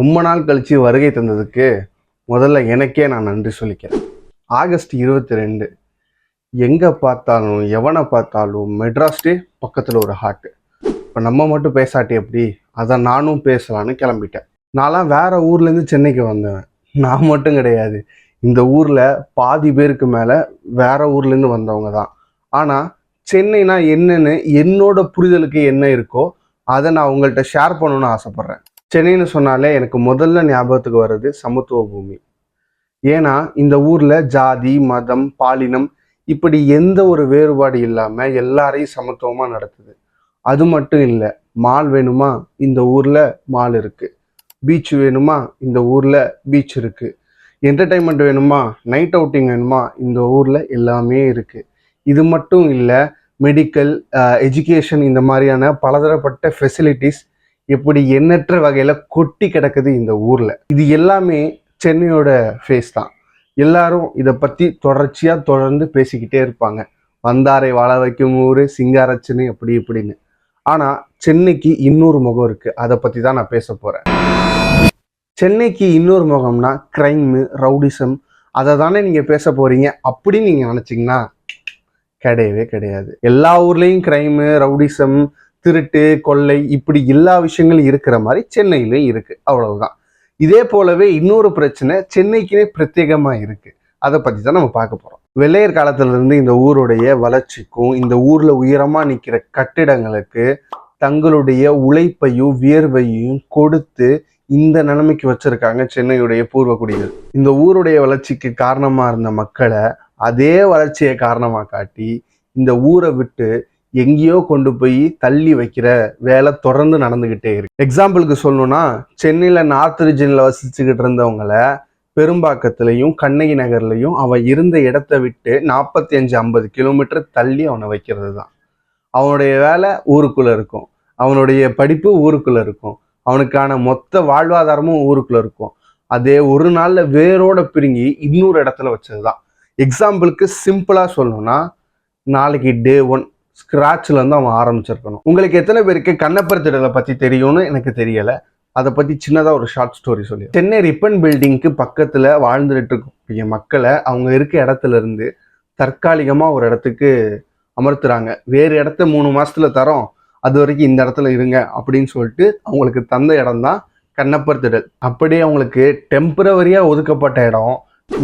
ரொம்ப நாள் கழிச்சு வருகை தந்ததுக்கு முதல்ல எனக்கே நான் நன்றி சொல்லிக்கிறேன். ஆகஸ்ட் இருபத்தி ரெண்டு எங்கே பார்த்தாலும் எவனை பார்த்தாலும் மெட்ராஸ்டே பக்கத்தில் ஒரு ஹாட்டு இப்போ நம்ம மட்டும் பேசாட்டி எப்படி? அதை நானும் பேசலான்னு கிளம்பிட்டேன். நான்லாம் வேறு ஊர்லேருந்து சென்னைக்கு வந்தேன் நான் மட்டும் கிடையாது. இந்த ஊரில் பாதி பேருக்கு மேலே வேற ஊர்லேருந்து வந்தவங்க தான். ஆனால் சென்னைனா என்னன்னு என்னோட புரிதலுக்கு என்ன இருக்கோ அதை நான் உங்கள்கிட்ட ஷேர் பண்ணணும்னு ஆசைப்பட்றேன். சென்னைன்னு சொன்னாலே எனக்கு முதல்ல ஞாபகத்துக்கு வர்றது சமத்துவ பூமி. ஏன்னா இந்த ஊரில் ஜாதி மதம் பாலினம் இப்படி எந்த ஒரு வேறுபாடு இல்லாமல் எல்லாரையும் சமத்துவமாக நடத்துது. அது மட்டும் இல்லை மால் வேணுமா? இந்த ஊரில் மால் இருக்குது பீச் வேணுமா? இந்த ஊரில் பீச் இருக்குது என்டர்டைன்மெண்ட் வேணுமா? நைட் அவுட்டிங் வேணுமா? இந்த ஊரில் எல்லாமே இருக்குது இது மட்டும் இல்லை மெடிக்கல் எஜுகேஷன் இந்த மாதிரியான பலதரப்பட்ட ஃபெசிலிட்டிஸ் இப்படி எண்ணற்ற வகையில் கொட்டி கிடக்குது இந்த ஊரில். இது எல்லாமே சென்னையோட ஃபேஸ் தான். எல்லாரும் இதை பற்றி தொடர்ச்சியாக தொடர்ந்து பேசிக்கிட்டே இருப்பாங்க. வந்தாரை வாழ வைக்கும் ஊர் சிங்காரச்சனை அப்படி இப்படின்னு. ஆனால் சென்னைக்கு இன்னொரு முகம் இருக்குது அதை பற்றி தான் நான் பேச போகிறேன் சென்னைக்கு இன்னொரு முகம்னா க்ரைமு ரவுடிசம் அதை தானே நீங்கள் பேச போகிறீங்க அப்படின்னு நீங்கள் நினச்சிங்கன்னா கிடையவே கிடையாது. எல்லா ஊர்லேயும் க்ரைமு ரவுடிசம் திருட்டு கொள்ளை இப்படி எல்லா விஷயங்களும் இருக்கிற மாதிரி சென்னையிலையும் இருக்கு. அவ்வளவுதான். இதே போலவே இன்னொரு பிரச்சனை சென்னைக்குனே பிரத்யேகமா இருக்கு. அதை பத்தி தான் நம்ம பார்க்க போறோம். வெள்ளையர் காலத்திலிருந்து இந்த ஊருடைய வளர்ச்சிக்கும் இந்த ஊர்ல உயரமா நிக்கிற கட்டிடங்களுக்கு தங்களுடைய உழைப்பையும் வியர்வையும் கொடுத்து இந்த நிலைமைக்கு வச்சிருக்காங்க சென்னையுடைய பூர்வக்குடிகள் இந்த ஊருடைய வளர்ச்சிக்கு காரணமா இருந்த மக்களை அதே வளர்ச்சியை காரணமா காட்டி இந்த ஊரை விட்டு எங்கேயோ கொண்டு போய் தள்ளி வைக்கிற வேலை தொடர்ந்து நடந்துக்கிட்டே இருக்கு. எக்ஸாம்பிளுக்கு சொல்லணும்னா சென்னையில் நார்த் ரீஜனில் வசிச்சுக்கிட்டு இருந்தவங்கள பெரும்பாக்கத்துலையும் கண்ணகி நகர்லையும் அவன் இருந்த இடத்த விட்டு நாற்பத்தி அஞ்சு ஐம்பது கிலோமீட்டர் தள்ளி அவனை வைக்கிறது தான் அவனுடைய வேலை ஊருக்குள்ளே இருக்கும். அவனுடைய படிப்பு ஊருக்குள்ளே இருக்கும். அவனுக்கான மொத்த வாழ்வாதாரமும் ஊருக்குள்ளே இருக்கும். அதே ஒரு நாளில் வேரோட பிரிங்கி இன்னொரு இடத்துல வச்சது தான் எக்ஸாம்பிளுக்கு சிம்பிளாக சொல்லணும்னா நாளைக்கு டே ஒன் ஸ்கிராட்ச்ல இருந்து அவன் ஆரம்பிச்சிருக்கணும். உங்களுக்கு எத்தனை பேருக்கு கண்ணப்பர் திடலை பற்றி தெரியும்னு எனக்கு தெரியலை. அதை பற்றி சின்னதாக ஒரு ஷார்ட் ஸ்டோரி சொல்லி சென்னை ரிப்பன் பில்டிங்க்கு பக்கத்தில் வாழ்ந்துட்டு இருக்கக்கூடிய மக்களை அவங்க இருக்க இடத்துல இருந்து ஒரு இடத்துக்கு அமர்த்துறாங்க. வேறு இடத்த மூணு மாதத்தில் தரோம். அது வரைக்கும் இந்த இடத்துல இருங்க அப்படின்னு சொல்லிட்டு அவங்களுக்கு தந்த இடம் தான் கண்ணப்பர் திடல் அப்படியே அவங்களுக்கு டெம்பரவரியாக ஒதுக்கப்பட்ட இடம்.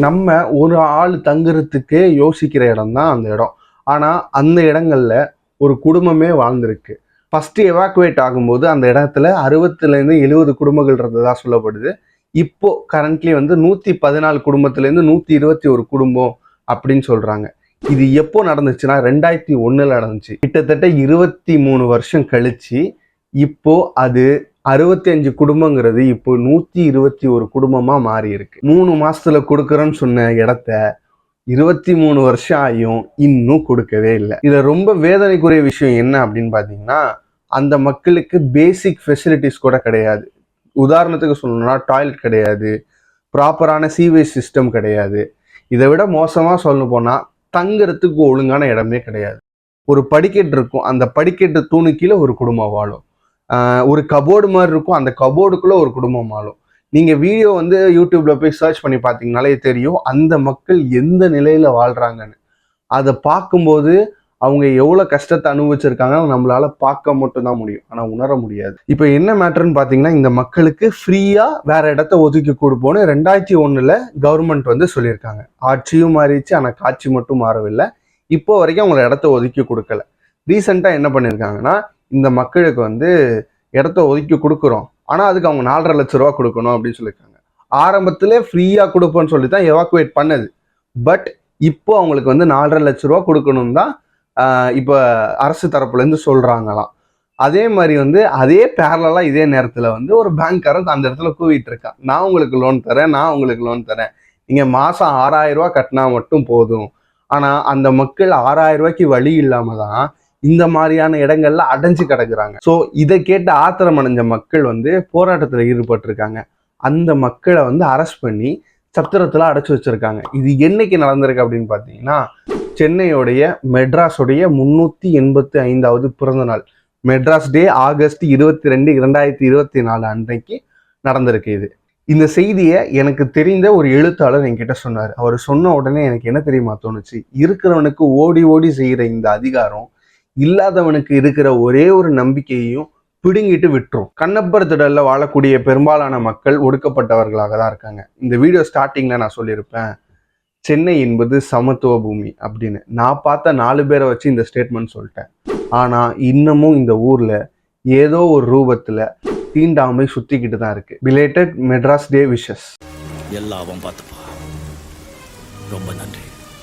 நம்ம ஒரு ஆள் தங்குறதுக்கு யோசிக்கிற இடம் தான் அந்த இடம். ஆனால் அந்த இடங்களில் ஒரு குடும்பமே வாழ்ந்திருக்கு. ஃபஸ்ட்டு எவாக்குவேட் ஆகும்போது அந்த இடத்துல அறுபத்துலேருந்து எழுபது குடும்பங்கள் இருந்ததா சொல்லப்படுது. இப்போ கரண்ட்லி வந்து நூற்றி பதினாலு குடும்பத்துலேருந்து நூற்றி இருபத்தி ஒரு குடும்பம் அப்படின்னு சொல்கிறாங்க இது எப்போ நடந்துச்சுன்னா ரெண்டாயிரத்தி ஒன்றில் நடந்துச்சு. கிட்டத்தட்ட இருபத்தி மூணு வருஷம் கழிச்சு இப்போ அது அறுபத்தி அஞ்சு குடும்பங்கிறது இப்போ நூற்றி இருபத்தி ஒரு குடும்பமாக மாறி இருக்கு மூணு மாதத்தில் கொடுக்குறேன்னு சொன்ன இடத்த இருபத்தி மூணு வருஷம் ஆகியும் இன்னும் கொடுக்கவே இல்லை. இதில் ரொம்ப வேதனைக்குரிய விஷயம் என்ன அப்படின்னு பார்த்தீங்கன்னா அந்த மக்களுக்கு பேசிக் ஃபெசிலிட்டிஸ் கூட கிடையாது. உதாரணத்துக்கு சொல்லணும்னா டாய்லெட் கிடையாது. ப்ராப்பரான சீவேஜ் சிஸ்டம் கிடையாது. இதை விட மோசமாக சொல்ல போனால் தங்குறதுக்கு ஒழுங்கான இடமே கிடையாது. ஒரு படிக்கட்டு இருக்கும் அந்த படிக்கட்டு தூணு கீழே ஒரு குடும்பம் வாழும். ஒரு கபோர்டு மாதிரி இருக்கும் அந்த கபோர்டுக்குள்ளே ஒரு குடும்பம் வாழும். நீங்கள் வீடியோ வந்து யூடியூப்ல போய் சர்ச் பண்ணி பார்த்தீங்கனாலே தெரியும். அந்த மக்கள் எந்த நிலையில் வாழ்கிறாங்கன்னு அதை பார்க்கும்போது அவங்க எவ்வளோ கஷ்டத்தை அனுபவிச்சிருக்காங்க நம்மளால பார்க்க மட்டும்தான் முடியும். ஆனால் உணர முடியாது. இப்போ என்ன மேட்டர்னு பார்த்தீங்கன்னா இந்த மக்களுக்கு ஃப்ரீயாக வேற இடத்த ஒதுக்கி கொடுப்போம்னு ரெண்டாயிரத்தி ஒன்றில் கவர்மெண்ட் வந்து சொல்லியிருக்காங்க. ஆட்சியும் மாறிடுச்சு ஆனால் காட்சி மட்டும் மாறவில்லை. இப்போ வரைக்கும் அவங்கள இடத்த ஒதுக்கி கொடுக்கல. ரீசெண்டாக என்ன பண்ணியிருக்காங்கன்னா இந்த மக்களுக்கு வந்து இடத்த ஒதுக்கி கொடுக்குறோம். ஆனால் அதுக்கு அவங்க நாலரை லட்ச ரூபா கொடுக்கணும் அப்படின்னு சொல்லியிருக்காங்க. ஆரம்பத்திலே ஃப்ரீயாக கொடுப்போம்னு சொல்லி தான் எவாக்குவேட் பண்ணது. பட் இப்போ அவங்களுக்கு வந்து நாலரை லட்ச ரூபா கொடுக்கணும் தான் இப்போ அரசு தரப்புலேருந்து சொல்கிறாங்களாம் அதே மாதிரி வந்து அதே பேரலாக இதே நேரத்தில் வந்து ஒரு பேங்க்காரன் அந்த இடத்துல கூவிட்டு இருக்கான் நான் உங்களுக்கு லோன் தரேன் நான் உங்களுக்கு லோன் தரேன். நீங்கள் மாதம் ஆறாயிரம் ரூபா கட்டினா மட்டும் போதும். ஆனால் அந்த மக்கள் ஆறாயிரம் ரூபாய்க்கு வழி இல்லாமல் தான் இந்த மாதிரியான இடங்கள்ல அடைஞ்சு கிடக்குறாங்க. ஸோ இதை கேட்டு ஆத்திரம் அடைஞ்ச மக்கள் வந்து போராட்டத்தில் ஈடுபட்டிருக்காங்க. அந்த மக்களை வந்து அரெஸ்ட் பண்ணி சத்திரத்தில் அடைச்சி வச்சிருக்காங்க. இது என்னைக்கு நடந்திருக்கு அப்படின்னு பார்த்தீங்கன்னா சென்னையுடைய மெட்ராஸுடைய முந்நூற்றி எண்பத்தி ஐந்தாவது பிறந்த நாள். மெட்ராஸ் டே ஆகஸ்ட் இருபத்தி ரெண்டு இரண்டாயிரத்தி இருபத்தி நாலு அன்றைக்கு நடந்திருக்கு இது. இந்த செய்தியை எனக்கு தெரிந்த ஒரு எழுத்தாளர் என்கிட்ட சொன்னார். அவர் சொன்ன உடனே எனக்கு என்ன தெரியுமா தோணுச்சு? இருக்கிறவனுக்கு ஓடி ஓடி செய்கிற இந்த அதிகாரம் இல்லாதவனுக்கு இருக்கிற ஒரே ஒரு நம்பிக்கையையும் பிடுங்கிட்டு விட்டுரும். கண்ணப்பர் திடல்ல வாழக்கூடிய பெரும்பாலான மக்கள் ஒடுக்கப்பட்டவர்களாக தான் இருக்காங்க. இந்த வீடியோ ஸ்டார்டிங்ல நான் சொல்லியிருப்பேன் சென்னை என்பது சமத்துவ பூமி அப்படின்னு. நான் பார்த்த நாலு பேரை வச்சு இந்த ஸ்டேட்மெண்ட் சொல்லிட்டேன். ஆனா இன்னமும் இந்த ஊர்ல ஏதோ ஒரு ரூபத்துல தீண்டாமை சுத்திக்கிட்டு தான் இருக்கு. பிலேட்டட் மெட்ராஸ் டே விஷஸ் எல்லாவும் பார்த்துப்பா. ரொம்ப நன்றி.